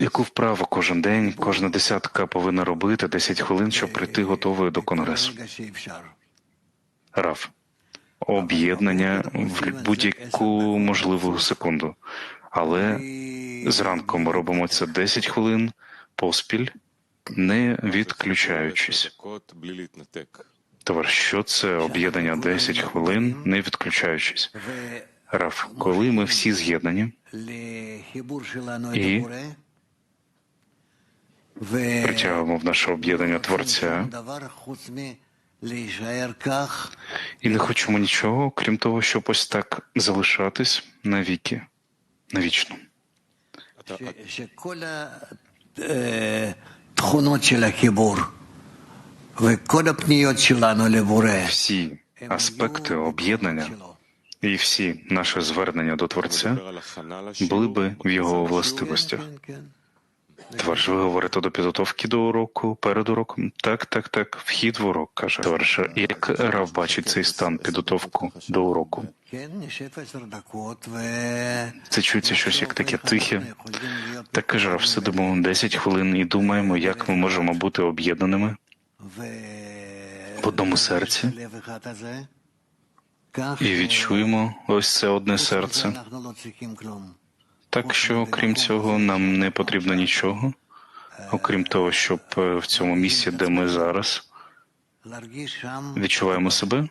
Яку вправу кожен день, кожна десятка повинна робити 10 хвилин, щоб прийти готовою до конгресу? Раф. Об'єднання в будь-яку можливу секунду. Але зранку ми робимо це 10 хвилин поспіль, не відключаючись. Товар, що це об'єднання 10 хвилин, не відключаючись? Раф, коли ми всі з'єднані і? притягуємо в наше об'єднання Творця. І не хочемо нічого, крім того, щоб ось так залишатись навіки, навічно. Всі аспекти об'єднання і всі наші звернення до Творця були би в його властивостях. Товариш, ви говорите до підготовки до уроку, перед уроком? Так, так, так. Вхід в урок, каже товариш. Як Рав бачить цей стан підготовку до уроку? Це чується щось як таке тихе. Так каже Рав, сидимо 10 хвилин і думаємо, як ми можемо бути об'єднаними в одному серці і відчуємо ось це одне серце. Так що, крім цього, нам не потрібно нічого, окрім того, щоб е, в цьому місці, де ми зараз, відчуваємо себе,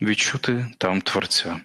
відчути там Творця.